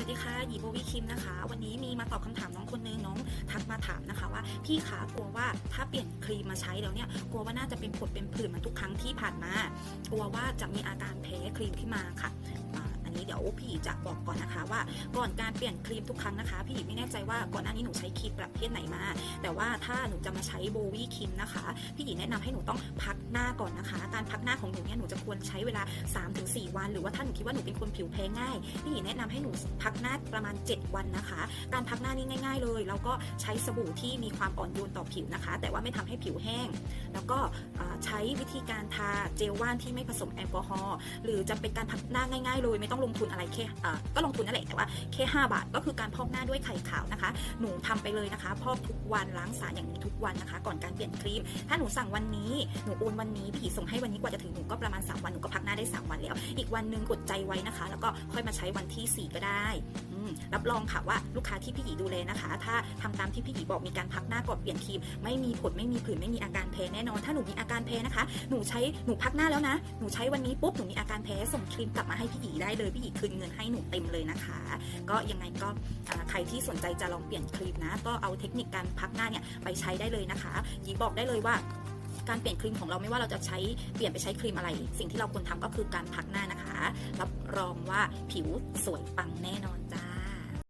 สวัสดีค่ะหยีโบวิคิมนะคะ วันนี้มีมาตอบคำถามน้องคนนึงน้องทักมาถามนะคะว่าพี่ขากลัวว่าถ้าเปลี่ยนครีมมาใช้แล้วเนี่ยกลัวว่าน่าจะเป็นผดเป็นผื่นมาทุกครั้งที่ผ่านมา กลัวว่าจะมีอาการแพ้ครีมขึ้นมาค่ะ อันนี้เดี๋ยวพี่จะบอกก่อนนะคะว่าก่อนการเปลี่ยนครีมทุกครั้งนะคะ พี่ไม่แน่ใจว่าก่อนหน้านี้หนูใช้ครีมประเภทไหนมา แต่ว่าถ้าหนูจะมาใช้โบวี่ครีมนะคะ พี่หยีแนะนำให้หนูต้องพักหน้าก่อนนะคะ การพักหน้าของหนูเนี่ยหนูจะควรใช้เวลา 3-4 วัน หรือว่าถ้าหนูคิดว่าหนูเป็นคนผิวแพ้ง่าย พี่หยีแนะนำให้หนูพักหน้าประมาณ 7 วันนะคะ การพักหน้านี่ง่าย ๆ เลยแล้วก็ใช้สบู่ที่มีความอ่อนโยนต่อผิวนะคะ แต่ว่าไม่ทำให้ผิวแห้ง แล้วก็ใช้วิธีการทาเจลว่านที่ไม่ผสมแอลกอฮอล์หรือจะเป็นการพักหน้าง่าย ๆ เลยไม่ต้องลงทุนอะไรแค่ก็ลงทุนนั่นแหละแต่ว่าแค่ 5 บาท ก็คือการพอกหน้าด้วยไข่ขาวนะคะ หนูทำไปเลยนะคะพอกทุกวันล้างสารอย่างนี้ทุกวันนะคะ ก่อนการเปลี่ยนครีม ถ้าหนูสั่งวันนี้หนูโอนวันนี้พี่ส่งให้วันนี้กว่าจะถึงหนูก็ประมาณ 3 วันหนูก็พักหน้าได้ 3 วันแล้ว อีกวันหนึ่งกดใจไว้นะคะ แล้วก็ค่อยมาใช้วันที่ 4 ก็ได้ รับรองค่ะว่าลูกค้าที่พี่หยีดูแลนะคะ ถ้าทำตามที่พี่หยีบอกมีการพักหน้าก่อนเปลี่ยนครีมไม่มีผดไม่มีผื่นไม่มีอาการแพ้แน่นอนถ้าหนูมีอาการแพ้นะคะ หนูใช้หนูพักหน้าแล้วนะ หนูใช้วันนี้ปุ๊บหนูมีอาการแพ้ส่งครีมกลับมาให้พี่หยีได้เลยพี่หยีคืนเงินให้หนูเต็มเลยนะคะ ก็ยังไงก็ใครที่สนใจจะลองเปลี่ยนครีมนะ ก็เอาเทคนิคการพักหน้าเนี่ยไปใช้ได้เลยนะคะหยีบอกได้เลยว่าการเปลี่ยนครีมของเราไม่ว่าเราจะใช้เปลี่ยนไปใช้ครีมอะไร สิ่งที่เราควรทำก็คือการพักหน้านะคะ รับรองว่าผิวสวยปังแน่นอนจ้า